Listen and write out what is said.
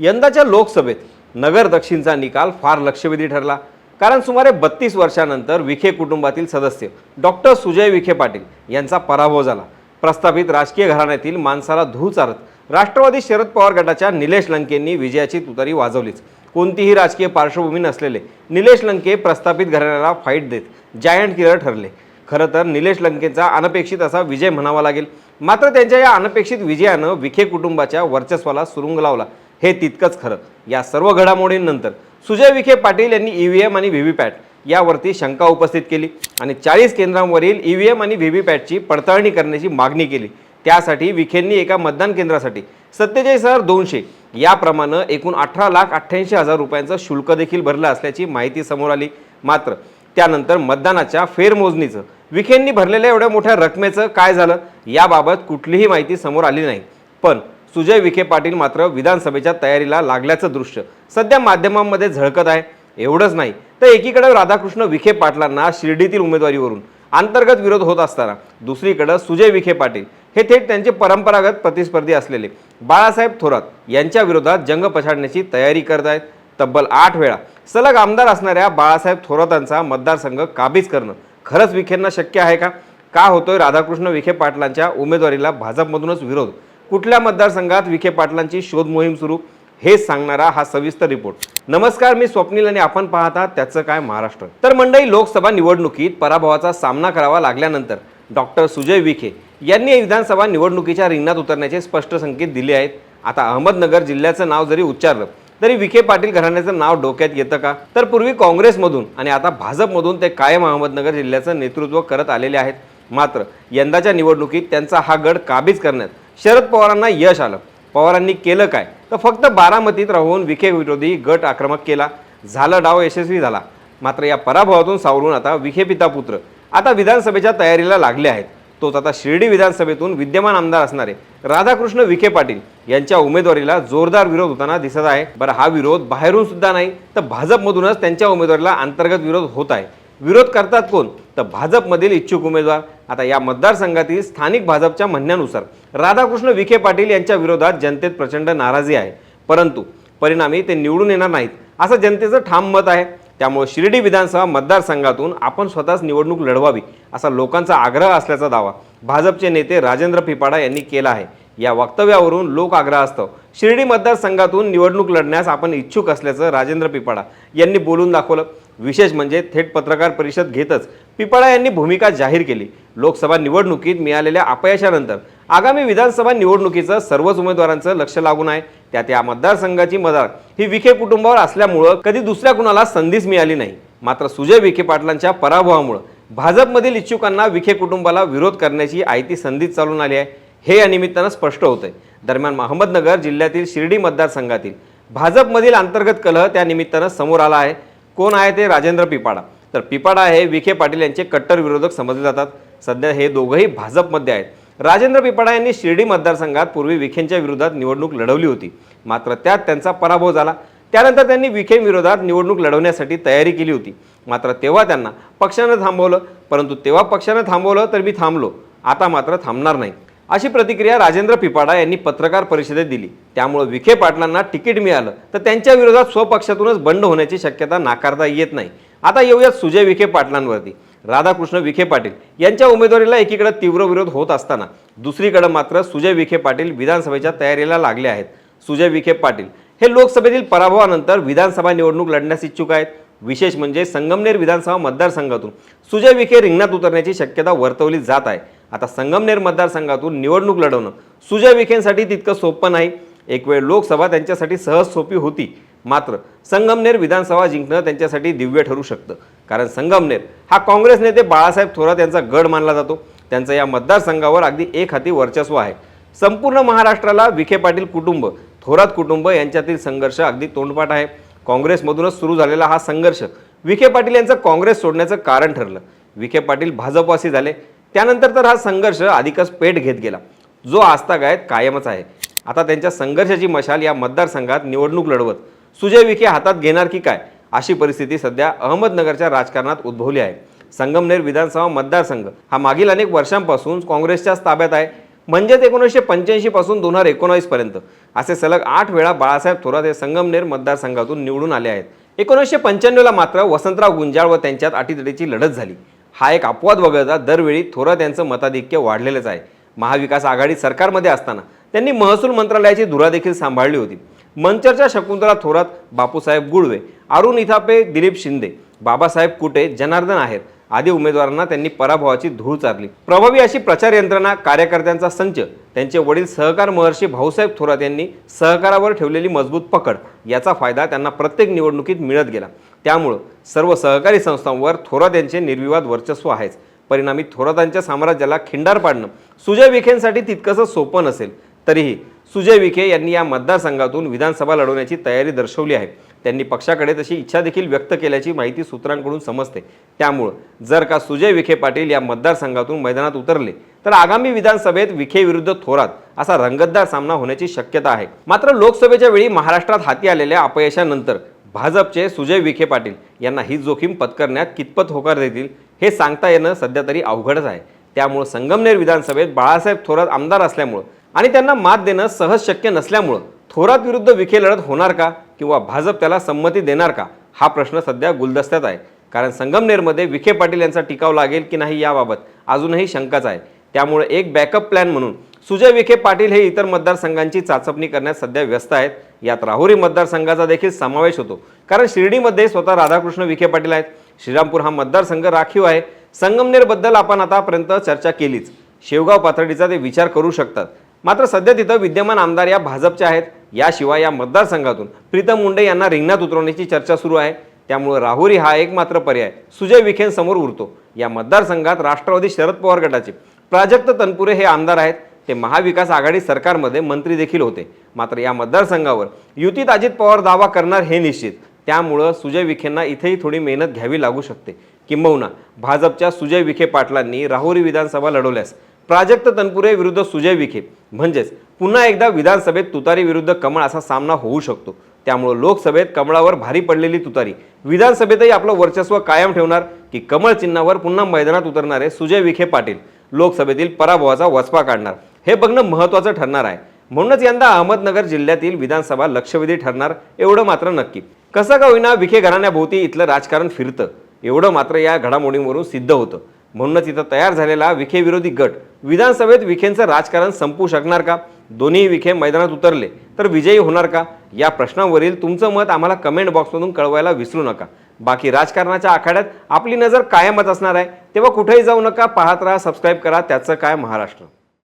यंदाच्या लोकसभेत नगर दक्षिणचा निकाल फार लक्षवेधी ठरला. कारण सुमारे बत्तीस वर्षानंतर विखे कुटुंबातील सदस्य डॉक्टर सुजय विखे पाटील यांचा पराभव झाला. प्रस्थापित राजकीय घराण्यातील माणसाला धू चारत राष्ट्रवादी शरद पवार गटाच्या निलेश लंकेंनी विजयाची तुतारी वाजवलीच. कोणतीही राजकीय पार्श्वभूमी नसलेले निलेश लंके प्रस्थापित घराण्याला फाईट देत जायंट किलर ठरले. खरं तर निलेश लंकेचा अनपेक्षित असा विजय म्हणावा लागेल. मात्र त्यांच्या या अनपेक्षित विजयानं विखे कुटुंबाच्या वर्चस्वाला सुरुंग लावला. हे तितकंच खरं. या सर्व घडामोडींनंतर सुजय विखे पाटील यांनी ई व्ही एम आणि व्ही व्ही पॅट यावरती शंका उपस्थित केली आणि चाळीस केंद्रांवरील ई व्ही एम आणि व्ही वी पॅटची पडताळणी करण्याची मागणी केली. त्यासाठी विखेंनी एका मतदान केंद्रासाठी सत्तेचाळीस हजार दोनशे याप्रमाणे एकूण अठरा लाख अठ्ठ्याऐंशी हजार रुपयांचं शुल्क देखील भरलं असल्याची माहिती समोर आली. मात्र त्यानंतर मतदानाच्या फेरमोजणीचं विखेंनी भरलेल्या एवढ्या मोठ्या रकमेचं काय झालं याबाबत कुठलीही माहिती समोर आली नाही. पण सुजय विखे पाटील मात्र विधानसभेच्या तयारीला लागल्याचं दृश्य सध्या माध्यमांमध्ये झळकत आहे. एवढंच नाही तर एकीकडे राधाकृष्ण विखे पाटलांना शिर्डीतील उमेदवारीवरून अंतर्गत विरोध होत असताना दुसरीकडे सुजय विखे पाटील हे थेट त्यांचे परंपरागत प्रतिस्पर्धी असलेले बाळासाहेब थोरात यांच्या विरोधात जंग पछाडण्याची तयारी करत आहेत. तब्बल आठ वेळा सलग आमदार असणाऱ्या बाळासाहेब थोरातांचा मतदारसंघ काबीज करणं खरंच विखेंना शक्य आहे का? का होतोय राधाकृष्ण विखे पाटलांच्या उमेदवारीला भाजपमधूनच विरोध? कुठल्या मतदारसंघात विखे पाटलांची शोध मोहीम सुरू हे सांगणारा हा सविस्तर रिपोर्ट. नमस्कार मी स्वप्नील आणि आपण पाहता त्याचं काय महाराष्ट्र. तर मंडळी लोकसभा निवडणुकीत पराभवाचा सामना करावा लागल्यानंतर डॉक्टर सुजय विखे यांनी विधानसभा निवडणुकीच्या रिंगणात उतरण्याचे स्पष्ट संकेत दिले आहेत. आता अहमदनगर जिल्ह्याचं नाव जरी उच्चारलं तरी विखे पाटील घराण्याचं नाव डोक्यात येतं का? तर पूर्वी काँग्रेसमधून आणि आता भाजपमधून ते कायम अहमदनगर जिल्ह्याचं नेतृत्व करत आलेले आहेत. मात्र यंदाच्या निवडणुकीत त्यांचा हा गड काबीज करण्यात शरद पवारांना यश आलं. पवारांनी केलं काय? तर फक्त बारामतीत राहून विखे विरोधी गट आक्रमक केला. झालं डाव यशस्वी झाला. मात्र या पराभवातून सावरून आता विखे पिता पुत्र आता विधानसभेच्या तयारीला लागले आहेत. तोच आता शिर्डी विधानसभेतून विद्यमान आमदार असणारे राधाकृष्ण विखे पाटील यांच्या उमेदवारीला जोरदार विरोध होताना दिसत आहे. बरं हा विरोध बाहेरून सुद्धा नाही तर भाजपमधूनच त्यांच्या उमेदवारीला अंतर्गत विरोध होत आहे. विरोध करतात कोण? तर भाजपमधील इच्छुक उमेदवार. आता या मतदारसंघातील स्थानिक भाजपच्या म्हणण्यानुसार राधाकृष्ण विखे पाटील यांच्या विरोधात जनतेत प्रचंड नाराजी आहे. परंतु परिणामी ते निवडून येणार नाहीत असं जनतेचं ठाम मत आहे. त्यामुळे शिर्डी विधानसभा मतदारसंघातून आपण स्वतःच निवडणूक लढवावी असा लोकांचा आग्रह असल्याचा दावा भाजपचे नेते राजेंद्र पिपाडा यांनी केला आहे. या वक्तव्यावरून लोक आग्रह असतं शिर्डी मतदारसंघातून निवडणूक लढण्यास आपण इच्छुक असल्याचं राजेंद्र पिपाडा यांनी बोलून दाखवलं. विशेष म्हणजे थेट पत्रकार परिषद घेतच पिपाळा यांनी भूमिका जाहीर केली. लोकसभा निवडणुकीत मिळालेल्या अपयशानंतर आगामी विधानसभा निवडणुकीचं सर्वच उमेदवारांचं लक्ष लागून आहे. त्यात या मतदारसंघाची मदार ही विखे कुटुंबावर असल्यामुळं कधी दुसऱ्या कुणाला संधीच मिळाली नाही. मात्र सुजय विखे पाटलांच्या पराभवामुळं भाजपमधील इच्छुकांना विखे कुटुंबाला विरोध करण्याची आयती संधीच चालून आली आहे. हे या निमित्तानं स्पष्ट होतंय. दरम्यान अहमदनगर जिल्ह्यातील शिर्डी मतदारसंघातील भाजपमधील अंतर्गत कलह त्या निमित्तानं समोर आला आहे. कोण आहे ते? राजेंद्र पिपाडा. तर पिपाडा हे विखे पाटील यांचे कट्टर विरोधक समजले जातात. सध्या हे दोघंही भाजपमध्ये आहेत. राजेंद्र पिपाडा यांनी शिर्डी मतदारसंघात पूर्वी विखेंच्या विरोधात निवडणूक लढवली होती. मात्र त्यात त्यांचा पराभव झाला. त्यानंतर त्यांनी विखे विरोधात निवडणूक लढवण्यासाठी तयारी केली होती. मात्र तेव्हा त्यांना पक्षानं थांबवलं. परंतु तेव्हा पक्षानं थांबवलं तर मी थांबलो. आता मात्र थांबणार नाही. अशी प्रतिक्रिया राजेंद्र पिपाडा यांनी पत्रकार परिषदेत दिली. त्यामुळे विखे पाटलांना तिकीट मिळालं तर त्यांच्या विरोधात स्वपक्षातूनच बंड होण्याची शक्यता नाकारता येत नाही. आता येऊयात सुजय विखे पाटलांवरती. राधाकृष्ण विखे पाटील यांच्या उमेदवारीला एकीकडे तीव्र विरोध होत असताना दुसरीकडे मात्र सुजय विखे पाटील विधानसभेच्या तयारीला लागले आहेत. सुजय विखे पाटील हे लोकसभेतील पराभवानंतर विधानसभा निवडणूक लढण्यास इच्छुक आहेत. विशेष म्हणजे संगमनेर विधानसभा मतदारसंघातून सुजय विखे रिंगणात उतरण्याची शक्यता वर्तवली जात आहे. आता संगमनेर मतदारसंघातून निवडणूक लढवणं. सुजय विखेंसाठी तितकं सोपं नाही. एक वेळ लोकसभा त्यांच्यासाठी सहज सोपी होती. मात्र संगमनेर विधानसभा जिंकणं त्यांच्यासाठी दिव्य ठरू शकतं. कारण संगमनेर हा काँग्रेस नेते बाळासाहेब थोरात यांचा गड मानला जातो. त्यांचं या मतदारसंघावर अगदी एक हाती वर्चस्व आहे. संपूर्ण महाराष्ट्राला विखे पाटील कुटुंब थोरात कुटुंब यांच्यातील संघर्ष अगदी तोंडपाठ आहे. काँग्रेसमधूनच सुरू झालेला हा संघर्ष. विखे पाटील यांचं काँग्रेस सोडण्याचं कारण ठरलं. विखे पाटील भाजपवासी झाले. त्यानंतर तर हा संघर्ष अधिकच पेट घेत गेला. जो आस्थागायत कायमच आहे. आता त्यांच्या संघर्षाची मशाल या मतदारसंघात निवडणूक लढवत सुजय विखे हातात घेणार की काय? अशी परिस्थिती सध्या अहमदनगरच्या राजकारणात उद्भवली आहे. संगमनेर विधानसभा मतदारसंघ हा मागील अनेक वर्षांपासून काँग्रेसच्याच ताब्यात आहे. म्हणजेच एकोणीसशे पंच्याऐंशीपासून दोन हजार एकोणावीसपर्यंत असे सलग आठ वेळा बाळासाहेब थोरात हे संगमनेर मतदारसंघातून निवडून आले आहेत. एकोणीसशे पंच्याण्णवला मात्र वसंतराव गुंजाळ व त्यांच्यात अटीतडीची लढत झाली. हा एक अपवाद वगळता दरवेळी थोरात यांचं मताधिक्य वाढलेलंच आहे. महाविकास आघाडी सरकारमध्ये असताना त्यांनी महसूल मंत्रालयाची धुरा देखील सांभाळली होती. मंचरच्या शकुंतला थोरात बापूसाहेब गुळवे अरुण इथापे दिलीप शिंदे बाबासाहेब कुटे जनार्दन आहेत आदी उमेदवारांना त्यांनी पराभवाची धूळ चारली. प्रभावी अशी प्रचार यंत्रणा कार्यकर्त्यांचा संच त्यांचे वडील सहकार महर्षी भाऊसाहेब थोरात यांनी सहकारावर ठेवलेली मजबूत पकड याचा फायदा त्यांना प्रत्येक निवडणुकीत मिळत गेला. त्यामुळं सर्व सहकारी संस्थांवर थोरात यांचे निर्विवाद वर्चस्व आहेच. परिणामी थोरातांच्या साम्राज्याला खिंडार पाडणं सुजय विखेंसाठी तितकंसं सोपं नसेल. तरीही सुजय विखे यांनी या मतदारसंघातून विधानसभा लढवण्याची तयारी दर्शवली आहे. त्यांनी पक्षाकडे तशी इच्छा देखील व्यक्त केल्याची माहिती सूत्रांकडून समजते. त्यामुळं जर का सुजय विखे पाटील या मतदारसंघातून मैदानात उतरले तर आगामी विधानसभेत विखे विरुद्ध थोरात असा रंगतदार सामना होण्याची शक्यता आहे. मात्र लोकसभेच्या वेळी महाराष्ट्रात हाती आलेल्या अपयशानंतर भाजपचे सुजय विखे पाटील यांना ही जोखीम पत्करण्यात कितपत होकार देतील हे सांगता येणं सध्या तरी अवघडच आहे. त्यामुळं संगमनेर विधानसभेत बाळासाहेब थोरात आमदार असल्यामुळं आणि त्यांना मात देणं सहज शक्य नसल्यामुळं थोरात विरुद्ध विखे लढत होणार का किंवा भाजप त्याला संमती देणार का हा प्रश्न सध्या गुलदस्त्यात आहे. कारण संगमनेरमध्ये विखे पाटील यांचा टिकाव लागेल की नाही याबाबत अजूनही शंकाच आहे. त्यामुळे एक बॅकअप प्लॅन म्हणून सुजय विखे पाटील हे इतर मतदारसंघांची चाचपणी करण्यात सध्या व्यस्त आहेत. यात राहुरी मतदारसंघाचा देखील समावेश होतो. कारण शिर्डीमध्ये स्वतः राधाकृष्ण विखे पाटील आहेत. श्रीरामपूर हा मतदारसंघ राखीव आहे. संगमनेरबद्दल आपण आतापर्यंत चर्चा केलीच. शेवगाव पाथर्डीचा ते विचार करू शकतात. मात्र सध्या तिथं विद्यमान आमदार या भाजपचे आहेत. याशिवाय या मतदारसंघातून प्रीतम मुंडे यांना रिंगणात उतरवण्याची चर्चा सुरू आहे. त्यामुळे राहुरी हा एक मात्र पर्याय. सुजय विखेंसमोर उरतो. या मतदारसंघात राष्ट्रवादी शरद पवार गटाचे प्राजक्त तनपुरे हे आमदार आहेत. ते महाविकास आघाडी सरकारमध्ये मंत्री देखील होते. मात्र या मतदारसंघावर युतीत अजित पवार दावा करणार हे निश्चित. त्यामुळं सुजय विखेंना इथेही थोडी मेहनत घ्यावी लागू शकते. किंबहुना भाजपच्या सुजय विखे पाटलांनी राहुरी विधानसभा लढवल्यास प्राजक्त तनपुरे विरुद्ध सुजय विखे म्हणजेच पुन्हा एकदा विधानसभेत तुतारी विरुद्ध कमळ असा सामना होऊ शकतो. त्यामुळं लोकसभेत कमळावर भारी पडलेली तुतारी. विधानसभेतही आपलं वर्चस्व कायम ठेवणार की कमळ चिन्हावर पुन्हा मैदानात उतरणारे सुजय विखे पाटील लोकसभेतील पराभवाचा वचपा काढणार. हे बघणं महत्त्वाचं ठरणार आहे. म्हणूनच यंदा अहमदनगर जिल्ह्यातील विधानसभा लक्षवेधी ठरणार एवढं मात्र नक्की. कसं का होईना विखे घराण्याभोवती इथलं राजकारण फिरतं. एवढं मात्र या घडामोडींवरून सिद्ध होतं. म्हणूनच इथं तयार झालेला विखे विरोधी गट विधानसभेत विखेंचं राजकारण संपू शकणार का? दोन्ही विखे मैदानात उतरले तर विजयी होणार का? या प्रश्नावरील तुमचं मत आम्हाला कमेंट बॉक्समधून कळवायला विसरू नका. बाकी राजकारणाच्या आखाड्यात आपली नजर कायमच असणार आहे. तेव्हा कुठेही जाऊ नका पाहत राहा सबस्क्राईब करा. त्याचं काय महाराष्ट्र?